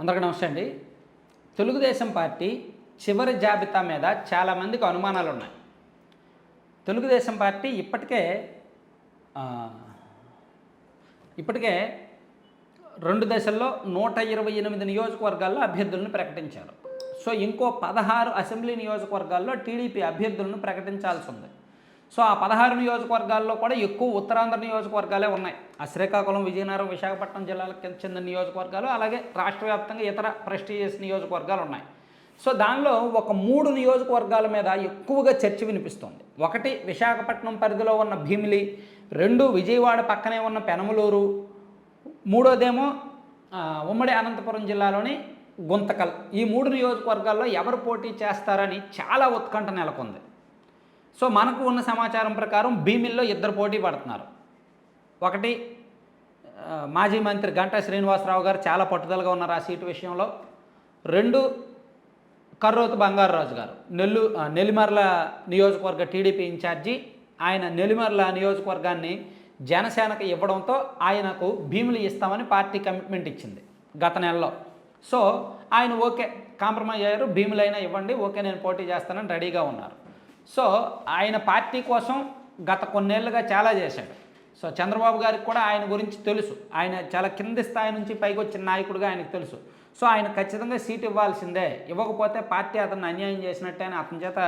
అందరికీ నమస్తే అండి. తెలుగుదేశం పార్టీ చివరి జాబితా మీద చాలామందికి అనుమానాలు ఉన్నాయి. తెలుగుదేశం పార్టీ ఇప్పటికే ఇప్పటికే రెండు దశల్లో నూట ఇరవై ఎనిమిది నియోజకవర్గాల్లో అభ్యర్థులను ప్రకటించారు. సో ఇంకో పదహారు అసెంబ్లీ నియోజకవర్గాల్లో టీడీపీ అభ్యర్థులను ప్రకటించాల్సి ఉంది. సో ఆ పదహారు నియోజకవర్గాల్లో కూడా ఎక్కువ ఉత్తరాంధ్ర నియోజకవర్గాలే ఉన్నాయి. ఆ శ్రీకాకుళం విజయనగరం విశాఖపట్నం జిల్లాలకు చెందిన నియోజకవర్గాలు అలాగే రాష్ట్ర వ్యాప్తంగా ఇతర ప్రెస్టీజియస్ నియోజకవర్గాలు ఉన్నాయి. సో దానిలో ఒక మూడు నియోజకవర్గాల మీద ఎక్కువగా చర్చ వినిపిస్తుంది. ఒకటి విశాఖపట్నం పరిధిలో ఉన్న భీమిలి రెండు విజయవాడ పక్కనే ఉన్న పెనమలూరు మూడోదేమో ఉమ్మడి అనంతపురం జిల్లాలోని గుంతకల్. ఈ మూడు నియోజకవర్గాల్లో ఎవరు పోటీ చేస్తారని చాలా ఉత్కంఠ నెలకొంది. సో మనకు ఉన్న సమాచారం ప్రకారం భీమిల్లో ఇద్దరు పోటీ పడుతున్నారు. ఒకటి మాజీ మంత్రి గంటా శ్రీనివాసరావు గారు చాలా పట్టుదలగా ఉన్నారు ఆ సీటు విషయంలో. రెండు కర్రోతు బంగారరాజు గారు నెల్లు నెల్లిమర్ల నియోజకవర్గ టీడీపీ ఇన్ఛార్జి. ఆయన నెల్లిమర్ల నియోజకవర్గాన్ని జనసేనకు ఇవ్వడంతో ఆయనకు భీములు ఇస్తామని పార్టీ కమిట్మెంట్ ఇచ్చింది గత నెలలో. సో ఆయన ఓకే కాంప్రమైజ్ అయ్యారు భీములైనా ఇవ్వండి ఓకే నేను పోటీ చేస్తానని రెడీగా ఉన్నారు. సో ఆయన పార్టీ కోసం గత కొన్నేళ్ళుగా చాలా చేశాడు. సో చంద్రబాబు గారికి కూడా ఆయన గురించి తెలుసు. ఆయన చాలా కింది స్థాయి నుంచి పైకి వచ్చిన నాయకుడిగా ఆయనకు తెలుసు. సో ఆయన ఖచ్చితంగా సీట్ ఇవ్వాల్సిందే. ఇవ్వకపోతే పార్టీ అతన్ని అన్యాయం చేసినట్టే అని అతని చేత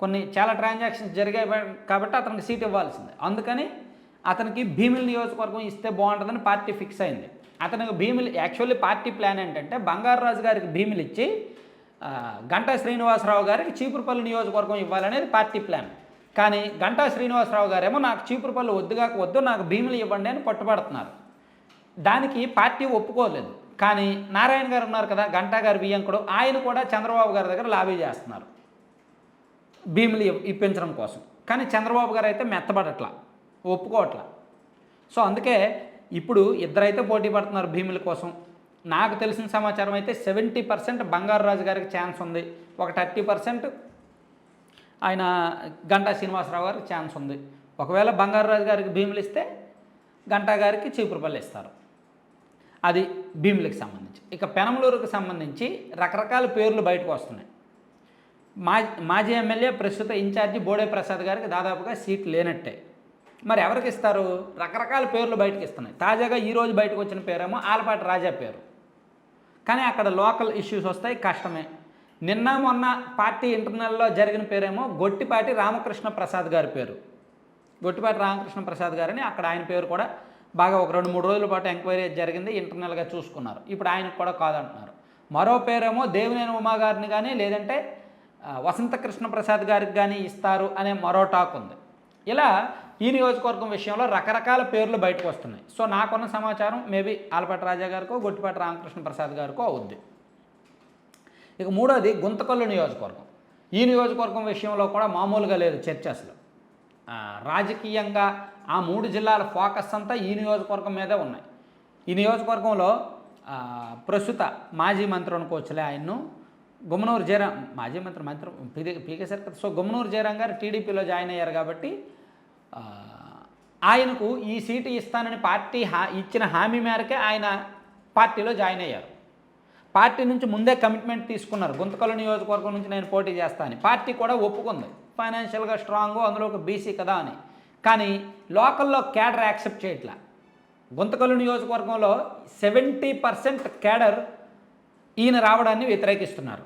కొన్ని చాలా ట్రాన్సాక్షన్స్ జరిగాయి. కాబట్టి అతనికి సీట్ ఇవ్వాల్సిందే. అందుకని అతనికి భీమిలి నియోజకవర్గం ఇస్తే బాగుంటుందని పార్టీ ఫిక్స్ అయింది. అతనికి భీమిలి యాక్చువల్లీ పార్టీ ప్లాన్ ఏంటంటే బంగారు రాజు గారికి భీమిలి ఇచ్చి గంటా శ్రీనివాసరావు గారికి చీపురుపల్లి నియోజకవర్గం ఇవ్వాలనేది పార్టీ ప్లాన్. కానీ గంటా శ్రీనివాసరావు గారేమో నాకు చీపురుపల్లి వద్దుగా వద్దు నాకు భీములు ఇవ్వండి అని పట్టుబడుతున్నారు. దానికి పార్టీ ఒప్పుకోలేదు. కానీ నారాయణ గారు ఉన్నారు కదా గంటా గారి బియ్యంకుడు ఆయన కూడా చంద్రబాబు గారి దగ్గర లాబీ చేస్తున్నారు. భీములు ఇప్పించడం కోసం. కానీ చంద్రబాబు గారు అయితే మెత్తబడట్లా ఒప్పుకోవట్లా. సో అందుకే ఇప్పుడు ఇద్దరైతే పోటీ పడుతున్నారు భీముల కోసం. నాకు తెలిసిన సమాచారం అయితే సెవెంటీ పర్సెంట్ బంగారరాజు గారికి ఛాన్స్ ఉంది. ఒక థర్టీ పర్సెంట్ ఆయన గంటా శ్రీనివాసరావు గారికి ఛాన్స్ ఉంది. ఒకవేళ బంగారరాజు గారికి భీములు ఇస్తే గంటా గారికి చీపురుపల్లి ఇస్తారు. అది భీములకు సంబంధించి. ఇక పెనమలూరుకు సంబంధించి రకరకాల పేర్లు బయటకు వస్తున్నాయి. మా మాజీ ఎమ్మెల్యే ప్రస్తుత ఇన్ఛార్జి బోడే ప్రసాద్ గారికి దాదాపుగా సీట్ లేనట్టే. మరి ఎవరికి ఇస్తారు? రకరకాల పేర్లు బయటకు ఇస్తున్నాయి. తాజాగా ఈరోజు బయటకు వచ్చిన పేరేమో ఆలపాటి రాజా పేరు. కానీ అక్కడ లోకల్ ఇష్యూస్ వస్తాయి కష్టమే. నిన్న మొన్న పార్టీ ఇంటర్నల్లో జరిగిన పేరేమో గొట్టిపాటి రామకృష్ణ ప్రసాద్ గారి పేరు. గొట్టిపాటి రామకృష్ణ ప్రసాద్ గారని అక్కడ ఆయన పేరు కూడా బాగా ఒక రెండు మూడు రోజుల పాటు ఎంక్వైరీ జరిగింది ఇంటర్నల్గా చూసుకున్నారు. ఇప్పుడు ఆయనకు కూడా కాదంటున్నారు. మరో పేరేమో దేవినేని ఉమా గారిని కానీ లేదంటే వసంతకృష్ణ వసంత కృష్ణ ప్రసాద్ గారికి కానీ ఇస్తారు అనే మరో టాక్ ఉంది. ఇలా ఈ నియోజకవర్గం విషయంలో రకరకాల పేర్లు బయటకు వస్తున్నాయి. సో నాకున్న సమాచారం మేబీ ఆలపాటి రాజా గారికో గొట్టిపాటి రామకృష్ణ ప్రసాద్ గారికో అవుద్ది. ఇక మూడోది గుంతకల్లు నియోజకవర్గం. ఈ నియోజకవర్గం విషయంలో కూడా మామూలుగా లేదు చర్చ అసలు. రాజకీయంగా ఆ మూడు జిల్లాల ఫోకస్ అంతా ఈ నియోజకవర్గం మీదే ఉన్నాయి. ఈ నియోజకవర్గంలో ప్రస్తుత మాజీ మంత్రి అనుకోవచ్చులే ఆయన్ను గుమ్మనూరు జయరాం మాజీ మంత్రి మంత్రి పీకే పీకే సార్ సో గుమ్మనూరు జయరాం గారు టీడీపీలో జాయిన్ అయ్యారు కాబట్టి ఆయనకు ఈ సీటు ఇస్తానని పార్టీ హా ఇచ్చిన హామీ మేరకే ఆయన పార్టీలో జాయిన్ అయ్యారు. పార్టీ నుంచి ముందే కమిట్మెంట్ తీసుకున్నారు. గుంతకల్లు నియోజకవర్గం నుంచి నేను పోటీ చేస్తానని పార్టీ కూడా ఒప్పుకుంది. ఫైనాన్షియల్గా స్ట్రాంగ్ అందులో ఒక బీసీ కదా అని. కానీ లోకల్లో క్యాడర్ యాక్సెప్ట్ చేయట్లా. గుంతకల్లు నియోజకవర్గంలో సెవెంటీ పర్సెంట్ క్యాడర్ ఈయన రావడాన్ని వ్యతిరేకిస్తున్నారు.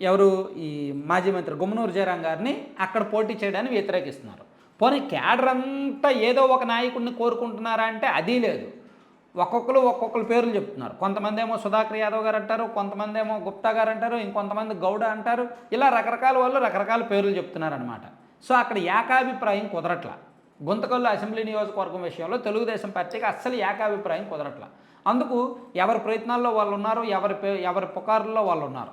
ఎవరు? ఈ మాజీ మంత్రి గుమ్మనూరు జయరాం గారిని అక్కడ పోటీ చేయడాన్ని వ్యతిరేకిస్తున్నారు. పోనీ క్యాడర్ అంతా ఏదో ఒక నాయకుడిని కోరుకుంటున్నారా అంటే అది లేదు. ఒక్కొక్కరు ఒక్కొక్కరు పేర్లు చెప్తున్నారు. కొంతమంది ఏమో సుధాకర్ యాదవ్ గారు అంటారు కొంతమంది ఏమో గుప్తా గారు అంటారు ఇంకొంతమంది గౌడ అంటారు. ఇలా రకరకాల వాళ్ళు రకరకాల పేర్లు చెప్తున్నారు అనమాట సో అక్కడ ఏకాభిప్రాయం కుదరట్ల. గుంతకల్లు అసెంబ్లీ నియోజకవర్గం విషయంలో తెలుగుదేశం పార్టీకి అస్సలు ఏకాభిప్రాయం కుదరట్ల. అందుకు ఎవరి ప్రయత్నాల్లో వాళ్ళు ఉన్నారు ఎవరి పే- ఎవరి పుకారుల్లో వాళ్ళు ఉన్నారు.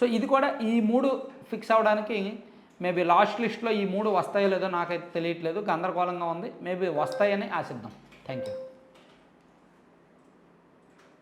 సో ఇది కూడా ఈ మూడు ఫిక్స్ అవ్వడానికి మేబీ లాస్ట్ లిస్ట్లో ఈ మూడు వస్తాయో లేదో నాకైతే తెలియట్లేదు గందరగోళంగా ఉంది. మేబీ వస్తాయని ఆశిద్దాం. Thank you